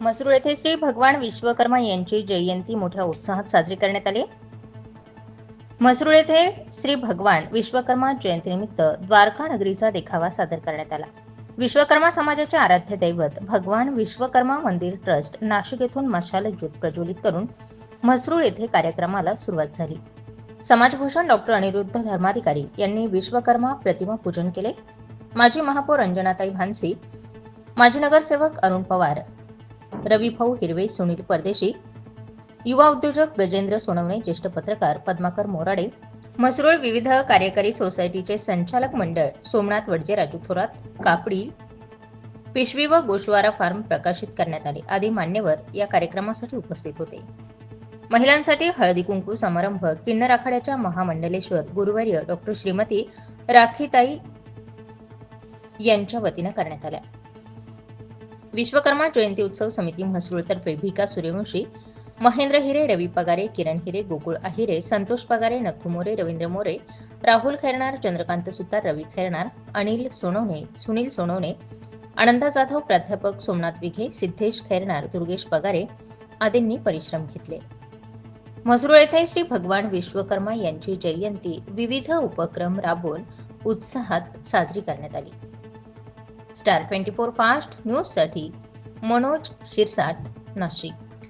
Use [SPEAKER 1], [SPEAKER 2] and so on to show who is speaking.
[SPEAKER 1] मसरूळ येथे श्री भगवान विश्वकर्मा यांची जयंती मोठ्या उत्साहात साजरी करण्यात आली. मसरूळ येथे श्री भगवान विश्वकर्मा जयंतीनिमित्त द्वारका नगरीचा देखावा सादर करण्यात आला. विश्वकर्मा समाजाचे आराध्य दैवत भगवान विश्वकर्मा मंदिर ट्रस्ट नाशिक येथून मशाल ज्योत प्रज्वलित करून म्हसरूळ येथे कार्यक्रमाला सुरुवात झाली. समाजभूषण डॉक्टर अनिरुद्ध धर्माधिकारी यांनी विश्वकर्मा प्रतिमा पूजन केले. माजी महापौर अंजनाताई भानसी माजी नगरसेवक अरुण पवार रविभाऊ हिरवे सुनील परदेशी युवा उद्योजक गजेंद्र सोनवणे ज्येष्ठ पत्रकार पद्माकर मोराडे मसरूळ विविध कार्यकारी सोसायटीचे संचालक मंडळ सोमनाथ वडजे राजू थोरात कापडी पिशवी व गोशवारा फार्म प्रकाशित करण्यात आले. आदी मान्यवर या कार्यक्रमासाठी उपस्थित होते. महिलांसाठी हळदी कुंकू समारंभ किन्नर आखाड्याच्या महामंडलेश्वर गुरुवर्य डॉक्टर श्रीमती राखीताई यांच्या वतीनं करण्यात आल्या. विश्वकर्मा जयंती उत्सव समिती म्हसरूळतर्फे भिका सूर्यवंशी महेंद्र हिरे रवी पगारे किरण हिरे गोकुळ अहिरे संतोष पगारे नथू मोरे रवींद्र मोरे राहुल खैरणार चंद्रकांत सुतार रवी खैरणार अनिल सोनवणे सुनील सोनवणे आनंदा जाधव प्राध्यापक सोमनाथ विघे सिद्धेश खैरणार दुर्गेश पगारे आदींनी परिश्रम घेतले. म्हसरूळ येथे श्री भगवान विश्वकर्मा यांची जयंती विविध उपक्रम राबवून उत्साहात साजरी करण्यात आली. स्टार ट्वेंटी फोर फास्ट न्यूजसाठी मनोज शिरसाट नाशिक.